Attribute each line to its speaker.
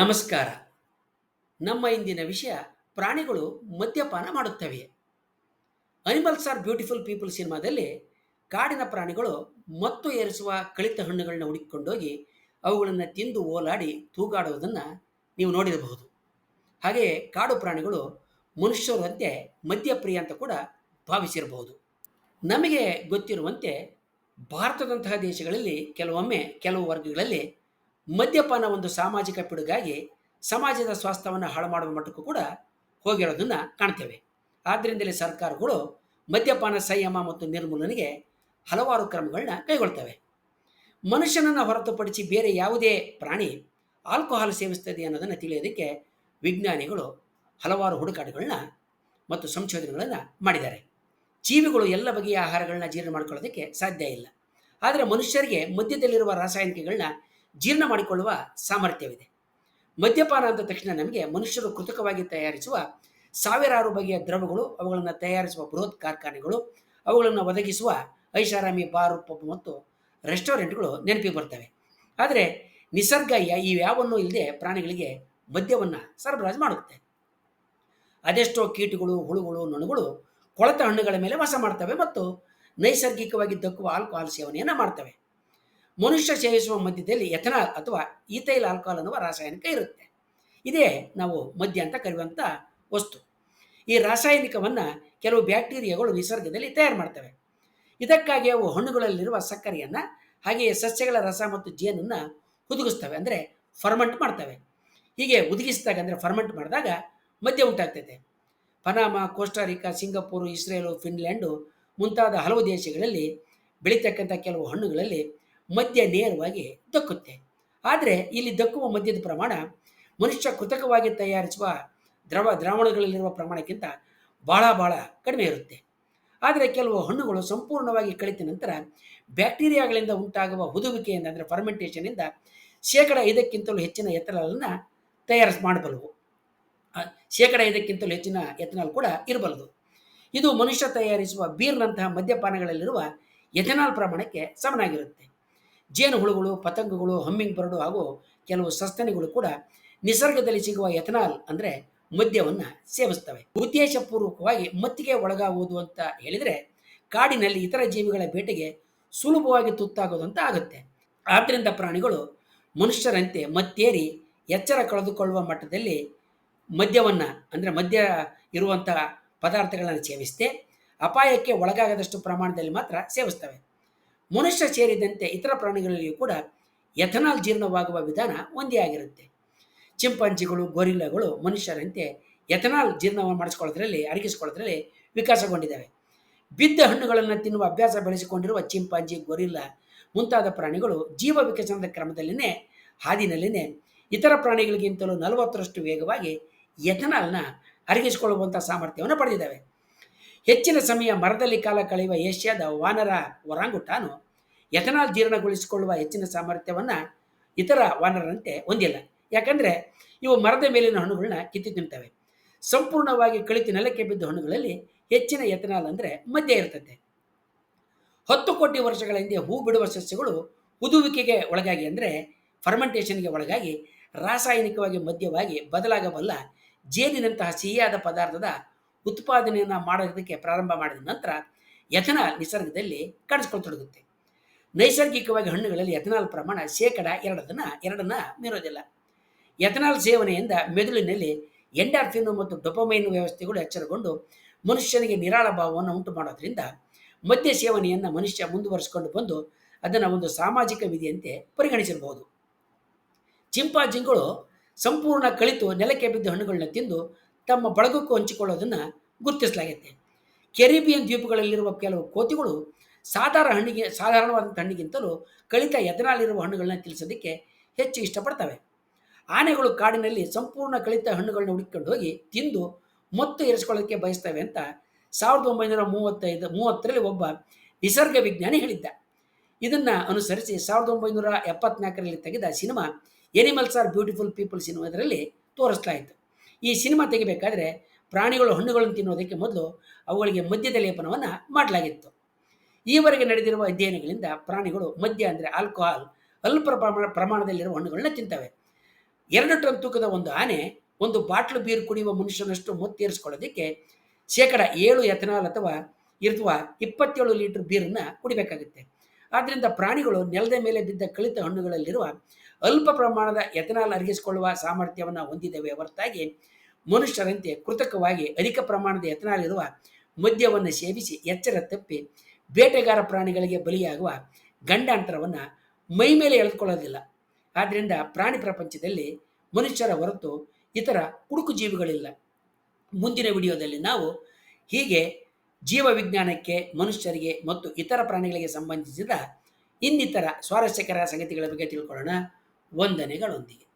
Speaker 1: ನಮಸ್ಕಾರ. ನಮ್ಮ ಇಂದಿನ ವಿಷಯ ಪ್ರಾಣಿಗಳು ಮದ್ಯಪಾನ ಮಾಡುತ್ತವೆ. ಅನಿಮಲ್ಸ್ ಆರ್ ಬ್ಯೂಟಿಫುಲ್ ಪೀಪಲ್ ಸಿನಿಮಾದಲ್ಲಿ ಕಾಡಿನ ಪ್ರಾಣಿಗಳು ಮತ್ತು ಏರಿಸುವ ಕಳಿತ ಹಣ್ಣುಗಳನ್ನ ಹುಡುಕಿಕೊಂಡೋಗಿ ಅವುಗಳನ್ನು ತಿಂದು ಓಲಾಡಿ ತೂಗಾಡುವುದನ್ನು ನೀವು ನೋಡಿರಬಹುದು. ಹಾಗೆಯೇ ಕಾಡು ಪ್ರಾಣಿಗಳು ಮನುಷ್ಯರಂತೆ ಮದ್ಯಪ್ರಿಯ ಅಂತ ಕೂಡ ಭಾವಿಸಿರಬಹುದು. ನಮಗೆ ಗೊತ್ತಿರುವಂತೆ ಭಾರತದಂತಹ ದೇಶಗಳಲ್ಲಿ ಕೆಲವೊಮ್ಮೆ ಕೆಲವು ವರ್ಗಗಳಲ್ಲಿ ಮದ್ಯಪಾನ ಒಂದು ಸಾಮಾಜಿಕ ಪಿಡುಗಾಗಿ ಸಮಾಜದ ಸ್ವಾಸ್ಥ್ಯವನ್ನು ಹಾಳು ಮಾಡುವ ಮಟ್ಟಕ್ಕೂ ಕೂಡ ಹೋಗಿರೋದನ್ನು ಕಾಣ್ತೇವೆ. ಆದ್ದರಿಂದಲೇ ಸರ್ಕಾರಗಳು ಮದ್ಯಪಾನ ಸಂಯಮ ಮತ್ತು ನಿರ್ಮೂಲನೆಗೆ ಹಲವಾರು ಕ್ರಮಗಳನ್ನ ಕೈಗೊಳ್ತವೆ. ಮನುಷ್ಯನನ್ನು ಹೊರತುಪಡಿಸಿ ಬೇರೆ ಯಾವುದೇ ಪ್ರಾಣಿ ಆಲ್ಕೋಹಾಲ್ ಸೇವಿಸ್ತದೆ ಅನ್ನೋದನ್ನು ತಿಳಿಯೋದಕ್ಕೆ ವಿಜ್ಞಾನಿಗಳು ಹಲವಾರು ಹುಡುಕಾಟಗಳನ್ನ ಮತ್ತು ಸಂಶೋಧನೆಗಳನ್ನು ಮಾಡಿದ್ದಾರೆ. ಜೀವಿಗಳು ಎಲ್ಲ ಬಗೆಯ ಆಹಾರಗಳನ್ನ ಜೀರ್ಣ ಮಾಡ್ಕೊಳ್ಳೋದಕ್ಕೆ ಸಾಧ್ಯ ಇಲ್ಲ. ಆದರೆ ಮನುಷ್ಯರಿಗೆ ಮದ್ಯದಲ್ಲಿರುವ ರಾಸಾಯನಿಕಗಳನ್ನ ಜೀರ್ಣ ಮಾಡಿಕೊಳ್ಳುವ ಸಾಮರ್ಥ್ಯವಿದೆ. ಮದ್ಯಪಾನ ಅಂದ ತಕ್ಷಣ ನಮಗೆ ಮನುಷ್ಯರು ಕೃತಕವಾಗಿ ತಯಾರಿಸುವ ಸಾವಿರಾರು ಬಗೆಯ ದ್ರವಗಳು, ಅವುಗಳನ್ನು ತಯಾರಿಸುವ ಬೃಹತ್ ಕಾರ್ಖಾನೆಗಳು, ಅವುಗಳನ್ನು ಒದಗಿಸುವ ಐಷಾರಾಮಿ ಬಾರು, ಪಬ್ ಮತ್ತು ರೆಸ್ಟೋರೆಂಟ್ಗಳು ನೆನಪಿಗೆ ಬರ್ತವೆ. ಆದರೆ ನಿಸರ್ಗ ಇವ್ಯಾವನ್ನೂ ಇಲ್ಲದೆ ಪ್ರಾಣಿಗಳಿಗೆ ಮದ್ಯವನ್ನು ಸರಬರಾಜು ಮಾಡುತ್ತೆ. ಅದೆಷ್ಟೋ ಕೀಟಗಳು, ಹುಳುಗಳು, ನೊಣಗಳು ಕೊಳೆತ ಹಣ್ಣುಗಳ ಮೇಲೆ ವಾಸ ಮಾಡ್ತವೆ ಮತ್ತು ನೈಸರ್ಗಿಕವಾಗಿ ದಕ್ಕುವ ಆಲ್ಕೋಹಾಲ್ ಸೇವನೆಯನ್ನು ಮಾಡ್ತವೆ. ಮನುಷ್ಯ ಸೇವಿಸುವ ಮದ್ಯದಲ್ಲಿ ಎಥನಾಲ್ ಅಥವಾ ಈಥೈಲ್ ಆಲ್ಕೋಹಾಲ್ ಅನ್ನುವ ರಾಸಾಯನಿಕ ಇರುತ್ತೆ. ಇದೇ ನಾವು ಮದ್ಯ ಅಂತ ಕರೆಯುವಂಥ ವಸ್ತು. ಈ ರಾಸಾಯನಿಕವನ್ನು ಕೆಲವು ಬ್ಯಾಕ್ಟೀರಿಯಾಗಳು ನಿಸರ್ಗದಲ್ಲಿ ತಯಾರು ಮಾಡ್ತವೆ. ಇದಕ್ಕಾಗಿ ಅವು ಹಣ್ಣುಗಳಲ್ಲಿರುವ ಸಕ್ಕರೆಯನ್ನು, ಹಾಗೆಯೇ ಸಸ್ಯಗಳ ರಸ ಮತ್ತು ಜೇನನ್ನು ಹುದುಗಿಸ್ತವೆ. ಅಂದರೆ ಫರ್ಮೆಂಟ್ ಮಾಡ್ತವೆ. ಹೀಗೆ ಹುದುಗಿಸಿದಾಗ ಅಂದರೆ ಫರ್ಮೆಂಟ್ ಮಾಡಿದಾಗ ಮದ್ಯ ಉಂಟಾಗ್ತೈತೆ. Panama Costa Rica Singapore, Israel, Finland ಮುಂತಾದ ಹಲವು ದೇಶಗಳಲ್ಲಿ ಬೆಳೀತಕ್ಕಂಥ ಕೆಲವು ಹಣ್ಣುಗಳಲ್ಲಿ ಮದ್ಯ ನೇರವಾಗಿ ದಕ್ಕುತ್ತೆ. ಆದರೆ ಇಲ್ಲಿ ದಕ್ಕುವ ಮದ್ಯದ ಪ್ರಮಾಣ ಮನುಷ್ಯ ಕೃತಕವಾಗಿ ತಯಾರಿಸುವ ದ್ರವ ದ್ರಾವಣಗಳಲ್ಲಿರುವ ಪ್ರಮಾಣಕ್ಕಿಂತ ಭಾಳ ಭಾಳ ಕಡಿಮೆ ಇರುತ್ತೆ. ಆದರೆ ಕೆಲವು ಹಣ್ಣುಗಳು ಸಂಪೂರ್ಣವಾಗಿ ಕಳಿತ ನಂತರ ಬ್ಯಾಕ್ಟೀರಿಯಾಗಳಿಂದ ಉಂಟಾಗುವ ಹುದುವಿಕೆಯಿಂದ ಅಂದರೆ ಫರ್ಮೆಂಟೇಷನಿಂದ ಶೇಕಡ ಐದಕ್ಕಿಂತಲೂ ಹೆಚ್ಚಿನ ಎಥನಾಲನ್ನು ತಯಾರಿಸ್ ಮಾಡಬಲ್ಲವು. ಶೇಕಡ ಐದಕ್ಕಿಂತಲೂ ಹೆಚ್ಚಿನ ಎಥನಾಲ್ ಕೂಡ ಇರಬಲ್ಲದು. ಇದು ಮನುಷ್ಯ ತಯಾರಿಸುವ ಬೀರ್ನಂತಹ ಮದ್ಯಪಾನಗಳಲ್ಲಿರುವ ಎಥನಾಲ್ ಪ್ರಮಾಣಕ್ಕೆ ಸಮನಾಗಿರುತ್ತೆ. ಜೇನುಹುಳುಗಳು, ಪತಂಗಗಳು, ಹಮ್ಮಿಂಗ್ ಬರ್ಡು ಹಾಗೂ ಕೆಲವು ಸಸ್ತನಿಗಳು ಕೂಡ ನಿಸರ್ಗದಲ್ಲಿ ಸಿಗುವ ಎಥನಾಲ್ ಅಂದರೆ ಮದ್ಯವನ್ನು ಸೇವಿಸ್ತವೆ. ಉದ್ದೇಶಪೂರ್ವಕವಾಗಿ ಮತ್ತಿಗೆ ಒಳಗಾಗುವುದು ಅಂತ ಹೇಳಿದರೆ ಕಾಡಿನಲ್ಲಿ ಇತರ ಜೀವಿಗಳ ಬೇಟೆಗೆ ಸುಲಭವಾಗಿ ತುತ್ತಾಗೋದು ಅಂತ ಆಗುತ್ತೆ. ಆದ್ದರಿಂದ ಪ್ರಾಣಿಗಳು ಮನುಷ್ಯರಂತೆ ಮತ್ತೇರಿ ಎಚ್ಚರ ಕಳೆದುಕೊಳ್ಳುವ ಮಟ್ಟದಲ್ಲಿ ಮದ್ಯವನ್ನು ಅಂದರೆ ಮದ್ಯ ಇರುವಂತಹ ಪದಾರ್ಥಗಳನ್ನು ಸೇವಿಸುತ್ತೆ ಅಪಾಯಕ್ಕೆ ಒಳಗಾಗದಷ್ಟು ಪ್ರಮಾಣದಲ್ಲಿ ಮಾತ್ರ ಸೇವಿಸ್ತವೆ. ಮನುಷ್ಯ ಸೇರಿದಂತೆ ಇತರ ಪ್ರಾಣಿಗಳಲ್ಲಿಯೂ ಕೂಡ ಎಥನಾಲ್ ಜೀರ್ಣವಾಗುವ ವಿಧಾನ ಒಂದೇ ಆಗಿರುತ್ತೆ. ಚಿಂಪಾಂಜಿಗಳು, ಗೊರಿಲ್ಲಗಳು ಮನುಷ್ಯರಂತೆ ಎಥನಾಲ್ ಜೀರ್ಣ ಮಾಡಿಸ್ಕೊಳ್ಳೋದ್ರಲ್ಲಿ, ಅರಗಿಸ್ಕೊಳ್ಳೋದ್ರಲ್ಲಿ ವಿಕಾಸಗೊಂಡಿದ್ದಾವೆ. ಬಿದ್ದ ಹಣ್ಣುಗಳನ್ನು ತಿನ್ನುವ ಅಭ್ಯಾಸ ಬೆಳೆಸಿಕೊಂಡಿರುವ ಚಿಂಪಾಂಜಿ, ಗೊರಿಲ್ಲ ಮುಂತಾದ ಪ್ರಾಣಿಗಳು ಜೀವ ವಿಕಸನದ ಕ್ರಮದಲ್ಲಿನೇ, ಹಾದಿನಲ್ಲಿನೇ ಇತರ ಪ್ರಾಣಿಗಳಿಗಿಂತಲೂ ನಲವತ್ತರಷ್ಟು ವೇಗವಾಗಿ ಎಥನಾಲ್ನ ಅರಗಿಸಿಕೊಳ್ಳುವಂಥ ಸಾಮರ್ಥ್ಯವನ್ನು ಪಡೆದಿದ್ದಾವೆ. ಹೆಚ್ಚಿನ ಸಮಯ ಮರದಲ್ಲಿ ಕಾಲ ಕಳೆಯುವ ಏಷ್ಯಾದ ವಾನರ ಒರಾಂಗುಟಾನು ಎಥನಾಲ್ ಜೀರ್ಣಗೊಳಿಸಿಕೊಳ್ಳುವ ಹೆಚ್ಚಿನ ಸಾಮರ್ಥ್ಯವನ್ನು ಇತರ ವಾನರಂತೆ ಹೊಂದಿಲ್ಲ. ಯಾಕಂದರೆ ಇವು ಮರದ ಮೇಲಿನ ಹಣ್ಣುಗಳನ್ನ ಕಿತ್ತು ತಿಂತವೆ. ಸಂಪೂರ್ಣವಾಗಿ ಕಳಿತು ನೆಲಕ್ಕೆ ಬಿದ್ದ ಹಣ್ಣುಗಳಲ್ಲಿ ಹೆಚ್ಚಿನ ಎಥನಾಲ್ ಅಂದರೆ ಮಧ್ಯೆ ಇರ್ತದೆ. ಹತ್ತು ಕೋಟಿ ವರ್ಷಗಳ ಹಿಂದೆ ಹೂ ಬಿಡುವ ಸಸ್ಯಗಳು ಉದುವಿಕೆಗೆ ಒಳಗಾಗಿ ಅಂದರೆ ಫರ್ಮೆಂಟೇಷನ್ಗೆ ಒಳಗಾಗಿ ರಾಸಾಯನಿಕವಾಗಿ ಮಧ್ಯವಾಗಿ ಬದಲಾಗಬಲ್ಲ ಜೇನಿನಂತಹ ಸಿಹಿಯಾದ ಪದಾರ್ಥದ ಉತ್ಪಾದನೆಯನ್ನು ಮಾಡೋದಕ್ಕೆ ಪ್ರಾರಂಭ ಮಾಡಿದ ನಂತರ ಎಥನಾಲ್ ನಿಸರ್ಗದಲ್ಲಿ ಕಾಣಿಸ್ಕೊಳ್ತೊಡಗುತ್ತೆ ನೈಸರ್ಗಿಕವಾಗಿ ಹಣ್ಣುಗಳಲ್ಲಿ ಎಥನಾಲ್ ಪ್ರಮಾಣ ಶೇಕಡ ಎರಡದನ್ನ ಎರಡನ್ನ ಮೀರೋದಿಲ್ಲ. ಎಥನಾಲ್ ಸೇವನೆಯಿಂದ ಮೆದುಳಿನಲ್ಲಿ ಎಂಡಾರ್ಫಿನ್ ಮತ್ತು ಡೊಪಮೈನ್ ವ್ಯವಸ್ಥೆಗಳು ಎಚ್ಚರಗೊಂಡು ಮನುಷ್ಯನಿಗೆ ನಿರಾಳ ಭಾವವನ್ನು ಉಂಟು ಮಾಡೋದ್ರಿಂದ ಮದ್ಯ ಸೇವನೆಯನ್ನು ಮನುಷ್ಯ ಮುಂದುವರಿಸಿಕೊಂಡು ಬಂದು ಅದನ್ನು ಒಂದು ಸಾಮಾಜಿಕ ವಿಧಿಯಂತೆ ಪರಿಗಣಿಸಿರಬಹುದು. ಚಿಂಪಾಜಿಂಗಳು ಸಂಪೂರ್ಣ ಕಳಿತು ನೆಲಕ್ಕೆ ಬಿದ್ದ ಹಣ್ಣುಗಳನ್ನ ತಿಂದು ತಮ್ಮ ಬಳಗಕ್ಕೂ ಹಂಚಿಕೊಳ್ಳೋದನ್ನು ಗುರುತಿಸಲಾಗಿದೆ ಕೆರಿಬಿಯನ್ ದ್ವೀಪಗಳಲ್ಲಿರುವ ಕೆಲವು ಕೋತಿಗಳು ಸಾಧಾರಣ ಹಣ್ಣಿಗೆ, ಸಾಧಾರಣವಾದಂಥ ಹಣ್ಣಿಗಿಂತಲೂ ಕಳಿತ ಎದನಾಲಿರುವ ಹಣ್ಣುಗಳನ್ನ ತಿಳಿಸೋದಕ್ಕೆ ಹೆಚ್ಚು ಇಷ್ಟಪಡ್ತವೆ. ಆನೆಗಳು ಕಾಡಿನಲ್ಲಿ ಸಂಪೂರ್ಣ ಕಳಿತ ಹಣ್ಣುಗಳನ್ನ ಹುಡುಕಿಕೊಂಡು ಹೋಗಿ ತಿಂದು ಮತ್ತು ಇರಿಸ್ಕೊಳ್ಳೋಕ್ಕೆ ಬಯಸ್ತವೆ ಅಂತ ಸಾವಿರದ ಒಂಬೈನೂರ ಮೂವತ್ತೈದು, ಮೂವತ್ತರಲ್ಲಿ ಒಬ್ಬ ನಿಸರ್ಗ ವಿಜ್ಞಾನಿ ಹೇಳಿದ್ದ. ಇದನ್ನು ಅನುಸರಿಸಿ ಸಾವಿರದ ಒಂಬೈನೂರ ಎಪ್ಪತ್ನಾಲ್ಕರಲ್ಲಿ ತೆಗೆದ cinema animals are beautiful people ಸಿನಿಮಾದರಲ್ಲಿ ತೋರಿಸಲಾಯಿತು. ಈ ಸಿನಿಮಾ ತೆಗಿಬೇಕಾದ್ರೆ ಪ್ರಾಣಿಗಳು, ಹಣ್ಣುಗಳನ್ನು ತಿನ್ನೋದಕ್ಕೆ ಮೊದಲು ಅವುಗಳಿಗೆ ಮದ್ಯದ ಲೇಪನವನ್ನು ಮಾಡಲಾಗಿತ್ತು. ಈವರೆಗೆ ನಡೆದಿರುವ ಅಧ್ಯಯನಗಳಿಂದ ಪ್ರಾಣಿಗಳು ಮದ್ಯ ಅಂದರೆ ಆಲ್ಕೋಹಾಲ್ ಅಲ್ಪ ಪ್ರಮಾಣ, ಪ್ರಮಾಣದಲ್ಲಿರುವ ಹಣ್ಣುಗಳನ್ನ ತಿಂತವೆ. ಎರಡು ಟನ್ ತೂಕದ ಒಂದು ಆನೆ ಒಂದು ಬಾಟ್ಲು ಬೀರ್ ಕುಡಿಯುವ ಮನುಷ್ಯನಷ್ಟು ಮುತ್ತೇರಿಸ್ಕೊಳ್ಳೋದಕ್ಕೆ ಶೇಕಡ ಏಳು ಎಥನಾಲ್ ಅಥವಾ ಇರುವ ಇಪ್ಪತ್ತೇಳು ಲೀಟರ್ ಬೀರನ್ನು ಕುಡಿಬೇಕಾಗುತ್ತೆ. ಆದ್ದರಿಂದ ಪ್ರಾಣಿಗಳು ನೆಲದ ಮೇಲೆ ಬಿದ್ದ ಕಳಿತ ಹಣ್ಣುಗಳಲ್ಲಿರುವ ಅಲ್ಪ ಪ್ರಮಾಣದ ಎಥನಾಲ್ ಅರಗಿಸಿಕೊಳ್ಳುವ ಸಾಮರ್ಥ್ಯವನ್ನು ಹೊಂದಿದ್ದೇವೆ ಹೊರತಾಗಿ ಮನುಷ್ಯರಂತೆ ಕೃತಕವಾಗಿ ಅಧಿಕ ಪ್ರಮಾಣದ ಎಥನಾಲ್ ಇರುವ ಮದ್ಯವನ್ನು ಸೇವಿಸಿ ಎಚ್ಚರ ತಪ್ಪಿ ಬೇಟೆಗಾರ ಪ್ರಾಣಿಗಳಿಗೆ ಬಲಿಯಾಗುವ ಗಂಡಾಂತರವನ್ನು ಮೈ ಮೇಲೆ ಎಳೆದುಕೊಳ್ಳೋದಿಲ್ಲ. ಆದ್ದರಿಂದ ಪ್ರಾಣಿ ಪ್ರಪಂಚದಲ್ಲಿ ಮನುಷ್ಯರ ಹೊರತು ಇತರ ಕುಡುಕು ಜೀವಿಗಳಿಲ್ಲ ಮುಂದಿನ ವಿಡಿಯೋದಲ್ಲಿ ನಾವು ಹೀಗೆ ಜೀವ ವಿಜ್ಞಾನಕ್ಕೆ ಮನುಷ್ಯರಿಗೆ ಮತ್ತು ಇತರ ಪ್ರಾಣಿಗಳಿಗೆ ಸಂಬಂಧಿಸಿದ ಇನ್ನಿತರ ಸ್ವಾರಸ್ಯಕರ ಸಂಗತಿಗಳ ಬಗ್ಗೆ ತಿಳ್ಕೊಳ್ಳೋಣ. ವಂದನೆಗಳೊಂದಿಗೆ.